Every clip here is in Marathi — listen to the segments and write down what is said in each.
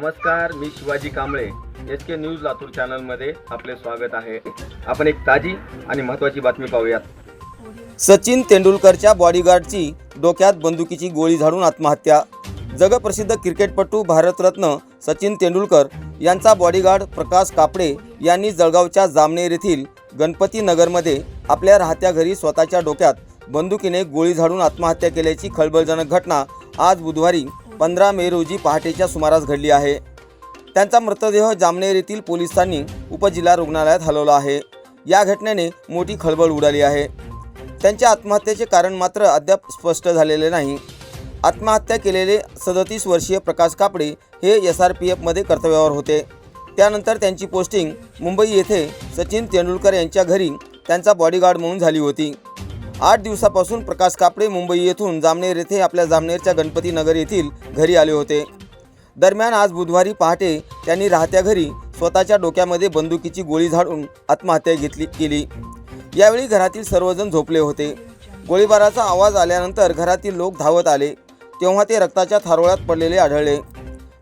नमस्कार मी Kamble. H K news Latur चॅनलमध्ये आपले स्वागत आहे. आपण एक ताजी आणि महत्त्वाची बातमी पाहूयात. सचिन तेंडुलकरच्या बॉडीगार्डची डोक्यात बंदुकीची गोळी झाडून आत्महत्या. जगप्रसिद्ध क्रिकेटपटू भारतरत्न सचिन तेंडुलकर यांचा बॉडीगार्ड प्रकाश कापडे यांनी जळगावच्या जामनेर येथील गणपती नगरमध्ये आपल्या राहत्या घरी स्वतःच्या डोक्यात बंदुकीने गोळी झाडून आत्महत्या केल्याची खळबळजनक घटना आज बुधवारी पंधरा मे रोजी पहाटेच्या सुमारास घडली आहे. त्यांचा मृतदेह जामनेर येथील पोलिसांनी उपजिल्हा रुग्णालयात हलवला आहे. या घटनेने मोठी खळबळ उडाली आहे. त्यांच्या आत्महत्येचे कारण मात्र अद्याप स्पष्ट झालेले नाही. आत्महत्या केलेले सदतीस वर्षीय प्रकाश कापडे हे एस आर पी एफमध्ये कर्तव्यावर होते. त्यानंतर त्यांची पोस्टिंग मुंबई येथे सचिन तेंडुलकर यांच्या घरी त्यांचा बॉडीगार्ड म्हणून झाली होती. आठ दिवसापासून प्रकाश कापडे मुंबई येथून जामनेर येथे आपल्या जामनेरच्या गणपती नगर येथील घरी आले होते. दरम्यान आज बुधवारी पहाटे त्यांनी राहत्या घरी स्वतःच्या डोक्यामध्ये बंदुकीची गोळी झाडून आत्महत्या घेतली केली. यावेळी घरातील सर्वजण झोपले होते. गोळीबाराचा आवाज आल्यानंतर घरातील लोक धावत आले. तेव्हा ते रक्ताच्या थारोळ्यात पडलेले आढळले.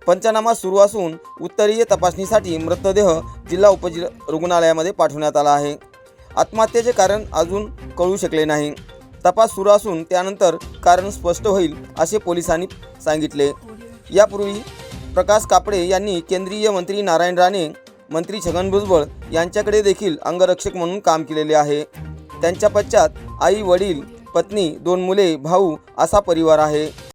पंचनामा सुरू असून उत्तरीय तपासणीसाठी मृतदेह जिल्हा उपजि रुग्णालयामध्ये पाठवण्यात आला आहे. आत्महत्येचे कारण अजून कळू शकले नाही. तपास सुरू असून त्यानंतर कारण स्पष्ट होईल असे पोलिसांनी सांगितले. यापूर्वी प्रकाश कापडे यांनी केंद्रीय मंत्री नारायण राणे मंत्री छगन भुजबळ यांच्याकडे देखील अंगरक्षक म्हणून काम केलेले आहे. त्यांच्या पश्चात आई वडील पत्नी दोन मुले भाऊ असा परिवार आहे.